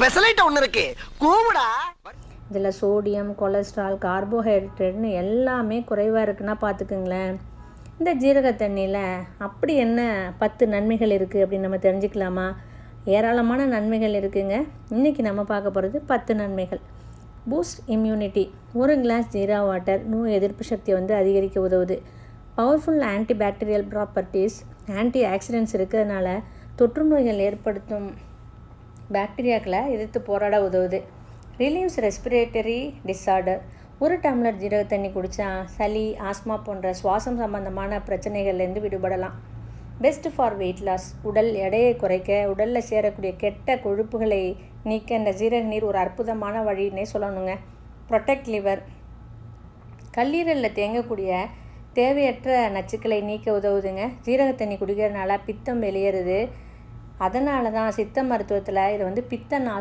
பெசலைட் ஒன்று இருக்கு. கூவுடா. இதில் சோடியம் கொலஸ்ட்ரால் கார்போஹைட்ரேட்னு எல்லாமே குறைவாக இருக்குன்னா பார்த்துக்குங்களேன். இந்த ஜீரக தண்ணியில் அப்படி என்ன பத்து நன்மைகள் இருக்குது அப்படின்னு நம்ம தெரிஞ்சுக்கலாமா? ஏராளமான நன்மைகள் இருக்குங்க. இன்றைக்கி நம்ம பார்க்க போகிறது பத்து நன்மைகள். பூஸ்ட் இம்யூனிட்டி ஒரு கிளாஸ் ஜீரா வாட்டர் நோய் எதிர்ப்பு சக்தியை வந்து அதிகரிக்க உதவுது. Powerful antibacterial properties anti oxidants இருக்கிறதுனால தொற்று நோய்கள் ஏற்படுத்தும் பாக்டீரியாக்களை எதிர்த்து போராட உதவுது. ரிலீவ்ஸ் ரெஸ்பிரேட்டரி டிஸார்டர் ஒரு டம்ளர் ஜீரக தண்ணி குடித்தா சளி ஆஸ்மா போன்ற சுவாசம் சம்பந்தமான பிரச்சனைகள்லேருந்து விடுபடலாம். பெஸ்ட் ஃபார் வெயிட் லாஸ் உடல் எடையை குறைக்க உடலில் சேரக்கூடிய கெட்ட கொழுப்புகளை நீக்க இந்த ஜீரக நீர் ஒரு அற்புதமான வழின்னே சொல்லணுங்க. ப்ரொடெக்ட் லிவர் கல்லீரலில் தேங்கக்கூடிய தேவையற்ற நச்சுக்களை நீக்க உதவுதுங்க. ஜீரக தண்ணி குடிக்கிறதுனால பித்தம் வெளியேறுது. அதனால தான் சித்த மருத்துவத்தில் இதை வந்து பித்த நாச